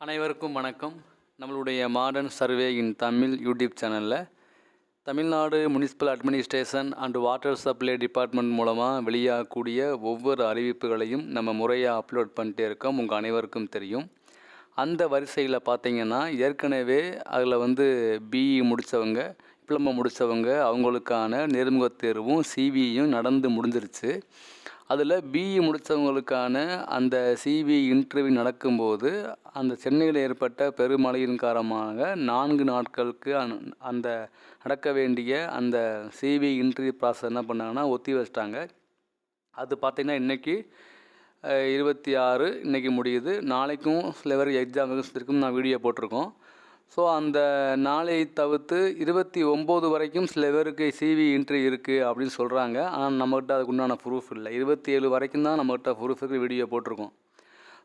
அனைவருக்கும் வணக்கம். நம்மளுடைய modern survey in Tamil YouTube சேனலில் Tamil Nadu municipal administration and water supply department மூலமாக வெளியாகக்கூடிய ஒவ்வொரு அறிவிப்புகளையும் நம்ம முறையாக அப்லோட் பண்ணிட்டே இருக்கோம். உங்கள் அனைவருக்கும் தெரியும். அந்த வரிசையில் பார்த்திங்கன்னா ஏற்கனவே அதில் வந்து பிஇ முடித்தவங்க டிப்ளமோ முடித்தவங்க அவங்களுக்கான நேர்முகத் தேர்வும் சிவியும் நடந்து முடிஞ்சிருச்சு. அதில் பிஇ முடித்தவங்களுக்கான அந்த சிவி இன்டர்வியூ நடக்கும்போது அந்த சென்னையில் ஏற்பட்ட பெருமழையின் காரணமாக நான்கு நாட்களுக்கு அந்த- அந்த நடக்க வேண்டிய அந்த சிவி இன்டர்வியூ ப்ராசஸ் என்ன பண்ணாங்கன்னா ஒத்தி வச்சிட்டாங்க. அது பார்த்திங்கன்னா இன்றைக்கி இருபத்தி ஆறு இன்றைக்கி முடியுது. நாளைக்கும் சில பேர் எக்ஸாம் இருக்கும் நான் வீடியோ போட்டிருக்கோம். ஸோ அந்த நாளை தவிர்த்து இருபத்தி ஒம்பது வரைக்கும் சில பேருக்கு சிவி இன்ட்ரி இருக்குது அப்படின்னு சொல்கிறாங்க ஆனால் நம்மகிட்ட அதுக்கு உண்டான ப்ரூஃப் இல்லை. இருபத்தி ஏழு வரைக்கும் தான் நம்மகிட்ட ப்ரூஃப் இருக்கு வீடியோ போட்டிருக்கோம்.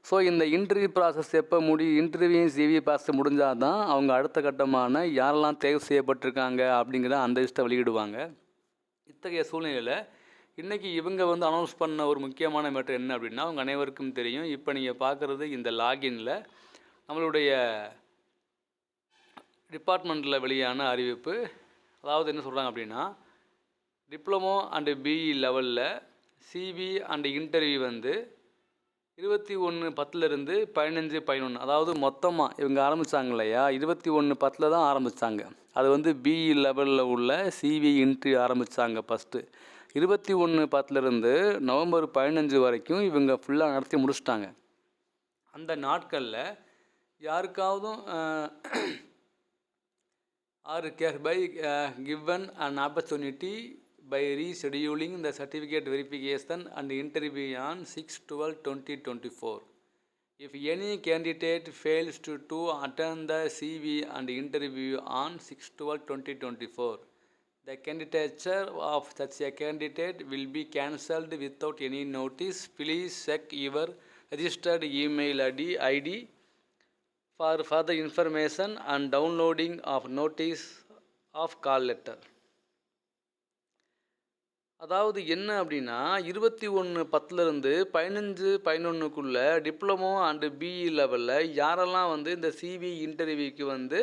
ஸோ இந்த இன்டர்வியூ ப்ராசஸ் எப்போ முடி இன்டர்வியூ சிவி ப்ராசஸ் முடிஞ்சால் தான் அவங்க அடுத்த கட்டமான யாரெல்லாம் தேர்வு செய்யப்பட்டிருக்காங்க அப்படிங்கிற அந்த லிஸ்ட்டை வெளியிடுவாங்க. இத்தகைய சூழ்நிலையில் இன்றைக்கி இவங்க வந்து அனௌன்ஸ் பண்ண ஒரு முக்கியமான மேட்ரு என்ன அப்படின்னா அவங்க அனைவருக்கும் தெரியும். இப்போ நீங்கள் பார்க்குறது இந்த லாகின்ல நம்மளுடைய டிபார்ட்மெண்ட்டில் வெளியான அறிவிப்பு. அதாவது என்ன சொல்கிறாங்க அப்படின்னா டிப்ளமோ அண்டு பிஇ லெவலில் சிவி அண்டு இன்டர்வியூ வந்து இருபத்தி ஒன்று பத்துலேருந்து பதினஞ்சு பதினொன்று அதாவது மொத்தமாக இவங்க ஆரம்பித்தாங்க இல்லையா? இருபத்தி ஒன்று பத்தில் தான் ஆரம்பித்தாங்க அது வந்து பிஇ லெவலில் உள்ள சிவி இன்ட்ரி ஆரம்பித்தாங்க ஃபஸ்ட்டு இருபத்தி ஒன்று பத்துலேருந்து நவம்பர் பதினஞ்சு வரைக்கும் இவங்க ஃபுல்லாக நடத்தி முடிச்சிட்டாங்க. அந்த நாட்களில் யாருக்காவதும் are hereby uh, given an opportunity by rescheduling the certificate verification and interview on 6 12 2024 if any candidate fails to, to attend the cv and interview on 6 12 2024 the candidature of such a candidate will be cancelled without any notice. Please check your registered email id id for further information and downloading of notice of call letter அதாவது என்ன அப்படின்னா இருபத்தி ஒன்று பத்துலேருந்து பதினஞ்சு பதினொன்றுக்குள்ளே diploma and BE லெவலில் யாரெல்லாம் வந்து இந்த சிவி இன்டர்வியூக்கு வந்து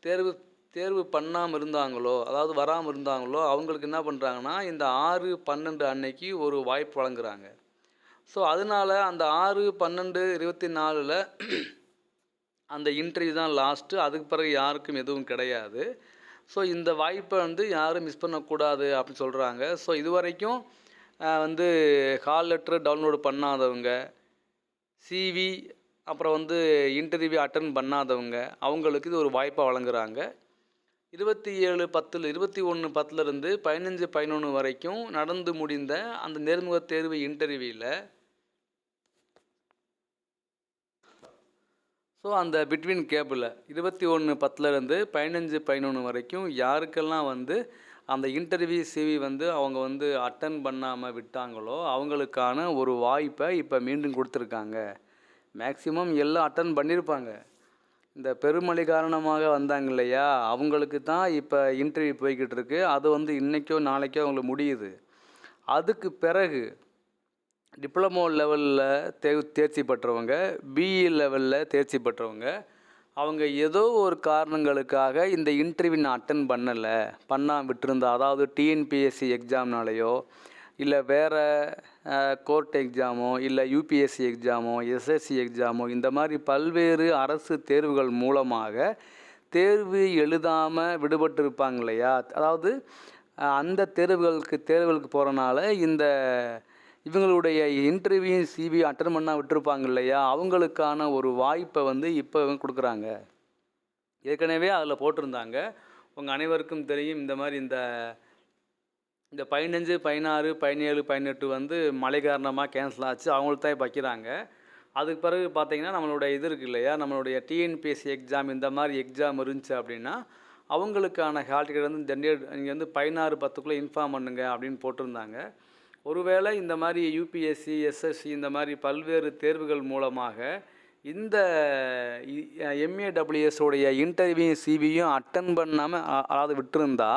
தேர்வு தேர்வு பண்ணாமல் இருந்தாங்களோ அதாவது வராமல் இருந்தாங்களோ அவங்களுக்கு என்ன பண்ணுறாங்கன்னா இந்த ஆறு பன்னெண்டு அன்னைக்கு ஒரு வாய்ப்பு வழங்குறாங்க. ஸோ அதனால அந்த ஆறு பன்னெண்டு இருபத்தி நாலில் அந்த இன்டர்வியூ தான் லாஸ்ட்டு அதுக்கு பிறகு யாருக்கும் எதுவும் கிடையாது. ஸோ இந்த வாய்ப்பை வந்து யாரும் மிஸ் பண்ணக்கூடாது அப்படின்னு சொல்கிறாங்க ஸோ இது வரைக்கும் வந்து கால் லெட்டர் டவுன்லோடு பண்ணாதவங்க சிவி அப்புறம் வந்து இன்டர்வியூ அட்டன் பண்ணாதவங்க அவங்களுக்கு இது ஒரு வாய்ப்பை வழங்குறாங்க. இருபத்தி ஏழு பத்தில் இருபத்தி ஒன்று பத்துலேருந்து பதினஞ்சு பதினொன்று வரைக்கும் நடந்து முடிந்த அந்த நேர்முகத் தேர்வு இன்டர்வியூவில் ஸோ அந்த பிட்வீன் கேப்பில் இருபத்தி ஒன்று பத்துலேருந்து பதினஞ்சு பதினொன்று வரைக்கும் யாருக்கெல்லாம் வந்து அந்த இன்டர்வியூ சிவி வந்து அவங்க வந்து அட்டன் பண்ணாமல் விட்டாங்களோ அவங்களுக்கான ஒரு வாய்ப்பை இப்போ மீண்டும் கொடுத்துருக்காங்க. மேக்சிமம் எல்லாம் அட்டன் பண்ணியிருப்பாங்க இந்த பெருமழை காரணமாக வந்தாங்க இல்லையா அவங்களுக்கு தான் இப்போ இன்டர்வியூ போய்கிட்டு இருக்கு. அது வந்து இன்றைக்கோ நாளைக்கோ அவங்களுக்கு முடியுது. அதுக்கு பிறகு டிப்ளமோ லெவலில் தே தேர்ச்சி பெற்றவங்க பிஇ லெவலில் தேர்ச்சி பெற்றவங்க அவங்க ஏதோ ஒரு காரணங்களுக்காக இந்த இன்டர்வியூ நான் அட்டன் பண்ணலை. பண்ணாம விட்டுருந்தா அதாவது டிஎன்பிஎஸ்சி எக்ஸாம்னாலேயோ இல்லை வேறு கோர்ட் எக்ஸாமோ இல்லை யூபிஎஸ்சி எக்ஸாமோ எஸ்எஸ்சி எக்ஸாமோ இந்த மாதிரி பல்வேறு அரசு தேர்வுகள் மூலமாக தேர்வு எழுதாமல் விடுபட்டிருப்பாங்க இல்லையா? அதாவது அந்த தேர்வுகளுக்கு தேர்வுகளுக்கு போகிறனால இந்த இவங்களுடைய இன்டர்வியூ சிவி அட்டன் பண்ணால் விட்டுருப்பாங்க இல்லையா? அவங்களுக்கான ஒரு வாய்ப்பை வந்து இப்போ இவங்க கொடுக்குறாங்க. ஏற்கனவே அதில் போட்டிருந்தாங்க. உங்கள் அனைவருக்கும் தெரியும் இந்த மாதிரி இந்த இந்த பதினஞ்சு பதினாறு பதினேழு பதினெட்டு வந்து மழை காரணமாக கேன்சல் ஆச்சு. அவங்களுக்கு தான் வைக்கிறாங்க. அதுக்கு பிறகு பார்த்தீங்கன்னா நம்மளுடைய இது இருக்குது இல்லையா? நம்மளுடைய டிஎன்பிஎஸ்சி எக்ஸாம் இந்த மாதிரி எக்ஸாம் இருந்துச்சு அப்படின்னா அவங்களுக்கான ஹால் டிக்கெட் வந்து ஜென்ரேட் நீங்கள் வந்து பதினாறு பத்துக்குள்ளே இன்ஃபார்ம் பண்ணுங்க அப்படின்னு போட்டிருந்தாங்க. ஒருவேளை இந்த மாதிரி யூபிஎஸ்சி எஸ்எஸ்சி இந்த மாதிரி பல்வேறு தேர்வுகள் மூலமாக இந்த எம்ஏ உடைய இன்டர்வியூ சிவியும் அட்டன் பண்ணாமல் அதாவது விட்டுருந்தா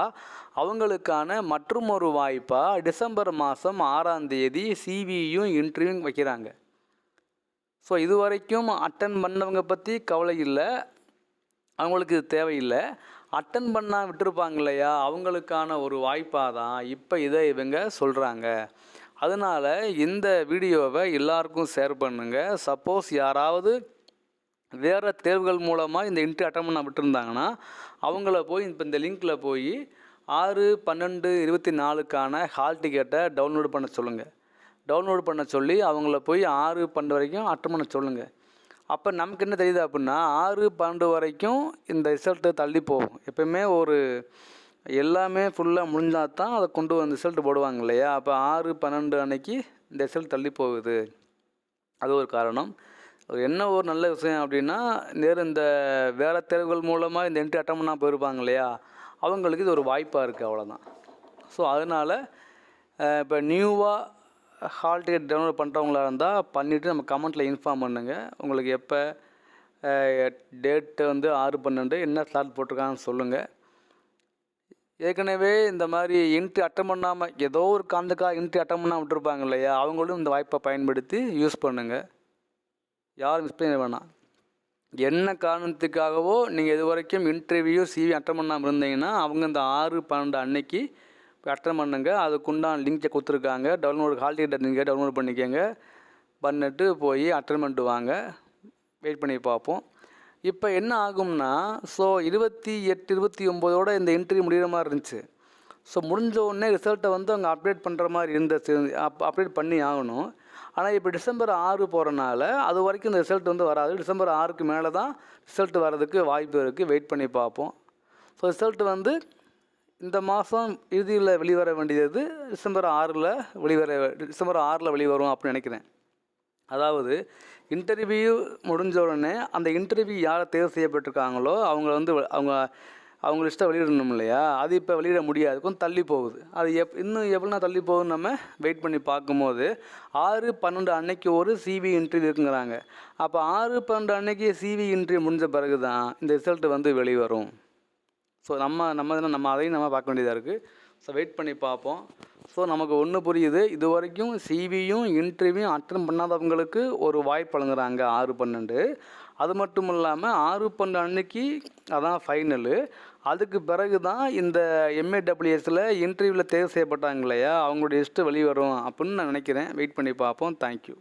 அவங்களுக்கான மற்றும் ஒரு வாய்ப்பாக டிசம்பர் மாதம் ஆறாம் தேதி சிவியும் இன்டர்வியூ வைக்கிறாங்க. ஸோ இது வரைக்கும் அட்டன் பண்ணவங்க பற்றி கவலை இல்லை. அவங்களுக்கு இது தேவையில்லை. அட்டன் பண்ணால் விட்டுருப்பாங்க இல்லையா அவங்களுக்கான ஒரு வாய்ப்பாக தான் இப்போ இதை இவங்க சொல்கிறாங்க அதனால் இந்த வீடியோவை எல்லாருக்கும் ஷேர் பண்ணுங்கள் சப்போஸ் யாராவது வேறு தேர்வுகள் மூலமாக இந்த இன்ட்ரி அட்டன் பண்ண விட்டுருந்தாங்கன்னா அவங்கள போய் இப்போ இந்த லிங்க்கில் போய் ஆறு பன்னெண்டு இருபத்தி நாலுக்கான ஹால் டிக்கெட்டை டவுன்லோட் பண்ண சொல்லுங்கள் டவுன்லோடு பண்ண சொல்லி அவங்கள போய் ஆறு பன்னெண்டு வரைக்கும் அட்டன் பண்ண சொல்லுங்கள் அப்போ நமக்கு என்ன தெரியுது அப்படின்னா ஆறு பன்னெண்டு வரைக்கும் இந்த ரிசல்ட்டு தள்ளி போகும். எப்பயுமே ஒரு எல்லாமே ஃபுல்லாக முடிஞ்சால் தான் அதை கொண்டு வந்து ரிசல்ட் போடுவாங்க இல்லையா? அப்போ ஆறு பன்னெண்டு அன்னைக்கு இந்த ரிசல்ட் தள்ளி போகுது. அது ஒரு காரணம். என்ன ஒரு நல்ல விஷயம் அப்படின்னா நேர் இந்த வேறு தேர்வுகள் மூலமாக இந்த என்ட்ரி அட்டம் பண்ணால் போயிருப்பாங்க இல்லையா? அவங்களுக்கு இது ஒரு வாய்ப்பாக இருக்குது அவ்வளோதான் ஸோ அதனால் இப்போ நியூவாக ஹால் டிக்கெட் டவுன்லோட் பண்ணுறவங்களா இருந்தால் பண்ணிவிட்டு நம்ம கமெண்ட்டில் இன்ஃபார்ம் பண்ணுங்கள் உங்களுக்கு எப்போ டேட்டு வந்து ஆறு பன்னெண்டு என்ன ஸ்லாட் போட்டிருக்காங்கன்னு சொல்லுங்கள் ஏற்கனவே இந்த மாதிரி இன்ட்ரி அட்டன் பண்ணாமல் ஏதோ ஒரு காரணத்துக்காக இன்ட்ரி அட்டன் பண்ணாமல் விட்டுருப்பாங்க இல்லையா? அவங்களும் இந்த வாய்ப்பை பயன்படுத்தி யூஸ் பண்ணுங்கள் யாரும் மிஸ் பண்ண வேணாம். என்ன காரணத்துக்காகவோ நீங்கள் இது வரைக்கும் இன்டர்வியூ சிவி அட்டன் பண்ணாமல் இருந்தீங்கன்னா அவங்க இந்த ஆறு பன்னெண்டு அன்னைக்கு போய் அட்டன் பண்ணுங்க. அதுக்குண்டான லிங்கை கொடுத்துருக்காங்க. டவுன்லோடு ஹால் டிக்கெட் நீங்கள் டவுன்லோட் பண்ணிக்கோங்க. பண்ணிட்டு போய் அட்டன் பண்ணிட்டு வாங்க. வெயிட் பண்ணி பார்ப்போம். இப்போ என்ன ஆகும்னா ஸோ இருபத்தி எட்டு இருபத்தி ஒம்போதோட இந்த இன்டர்வியூ முடிகிற மாதிரி இருந்துச்சு. ஸோ முடிஞ்ச உடனே ரிசல்ட்டை வந்து அவங்க அப்டேட் பண்ணுற மாதிரி இருந்த அப் அப்டேட் பண்ணி ஆகணும். ஆனால் இப்போ டிசம்பர் ஆறு போகிறனால அது வரைக்கும் இந்த ரிசல்ட் வந்து வராது. டிசம்பர் ஆறுக்கு மேலே தான் ரிசல்ட் வர்றதுக்கு வாய்ப்பு இருக்குது வெயிட் பண்ணி பார்ப்போம். ஸோ ரிசல்ட் வந்து இந்த மாதம் இறுதியில் வெளிவர வேண்டியது டிசம்பர் ஆறில் வெளிவர டிசம்பர் ஆறில் வெளிவரும் அப்படின்னு நினைக்கிறேன். அதாவது இன்டர்வியூ முடிஞ்ச உடனே அந்த இன்டர்வியூ யாரை தேர்வு செய்யப்பட்டிருக்காங்களோ அவங்க வந்து அவங்க அவங்க லிஸ்ட்டை வெளியிடணும் இல்லையா? அது இப்போ வெளியிட முடியாது. கொஞ்சம் தள்ளி போகுது. அது எப் இன்னும் எவ்வளோனா தள்ளி போகுதுன்னு நம்ம வெயிட் பண்ணி பார்க்கும்போது ஆறு பன்னெண்டு அன்னைக்கு ஒரு சிவி இன்டர்வியூ இருக்குங்கிறாங்க. அப்போ ஆறு பன்னெண்டு அன்னைக்கு சிவி இன்டர்வியூ முடிஞ்ச பிறகு தான் இந்த ரிசல்ட் வந்து வெளிவரும். ஸோ நம்ம நம்ம இதில் நம்ம அதையும் நம்ம பார்க்க வேண்டியதாக இருக்குது ஸோ வெயிட் பண்ணி பார்ப்போம். ஸோ நமக்கு ஒன்று புரியுது. இது வரைக்கும் சிவியும் இன்டர்வியூ அட்டன் பண்ணாதவங்களுக்கு ஒரு வாய்ப்பு வழங்குறாங்க. ஆறு பன்னெண்டு. அது மட்டும் இல்லாமல் ஆறு பன்னெண்டு அன்னைக்கு அதான் ஃபைனலு அதுக்கு பிறகு தான் இந்த எம்ஏடபிள்யூஎஸில் இன்டர்வியூவில் தேர்வு செய்யப்பட்டாங்க இல்லையா? அவங்களுடைய லிஸ்ட்டு வெளிவரும் அப்படின்னு நான் நினைக்கிறேன். வெயிட் பண்ணி பார்ப்போம். தேங்க்யூ